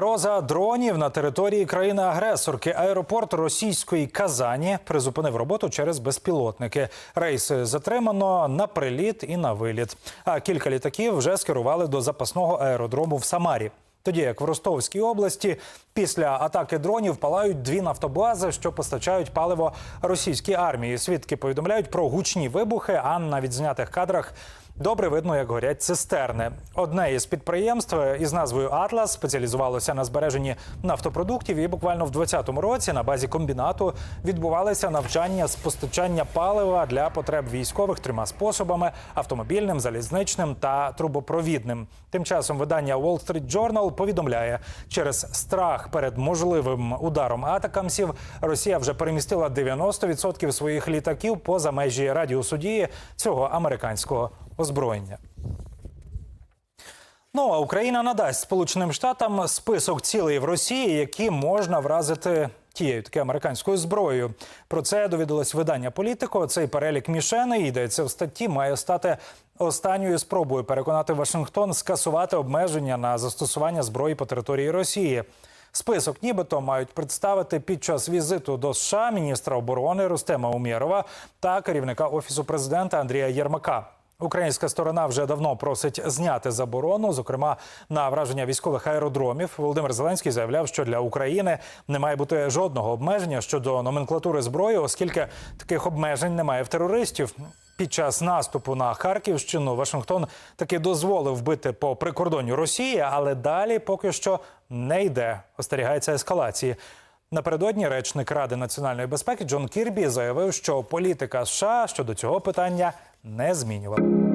Роза дронів на території країни-агресорки. Аеропорт російської Казані призупинив роботу через безпілотники. Рейси затримано на приліт і на виліт. А кілька літаків вже скерували до запасного аеродрому в Самарі. Тоді як в Ростовській області після атаки дронів палають дві нафтобази, що постачають паливо російській армії. Свідки повідомляють про гучні вибухи, а на відзнятих кадрах добре видно, як горять цистерни. Одне із підприємств із назвою Атлас спеціалізувалося на збереженні нафтопродуктів. І буквально в 2020 році на базі комбінату відбувалися навчання з постачання палива для потреб військових трьома способами: автомобільним, залізничним та трубопровідним. Тим часом видання Wall Street Journal повідомляє, через страх перед можливим ударом атакамсів Росія вже перемістила 90% своїх літаків поза межі радіусу дії цього американського озброєння. Ну а Україна надасть Сполученим Штатам список цілей в Росії, які можна вразити тією таки американською зброєю. Про це довідалось видання політико. Цей перелік мішени йдеться в статті, має стати останньою спробою переконати Вашингтон скасувати обмеження на застосування зброї по території Росії. Список, нібито мають представити під час візиту до США міністра оборони Рустема Умєрова та керівника офісу президента Андрія Єрмака. Українська сторона вже давно просить зняти заборону, зокрема на враження військових аеродромів. Володимир Зеленський заявляв, що для України не має бути жодного обмеження щодо номенклатури зброї, оскільки таких обмежень немає в терористів. Під час наступу на Харківщину Вашингтон таки дозволив бити по прикордонню Росії, але далі поки що не йде. Остерігається ескалації. Напередодні речник Ради національної безпеки Джон Кірбі заявив, що політика США щодо цього питання не змінювала.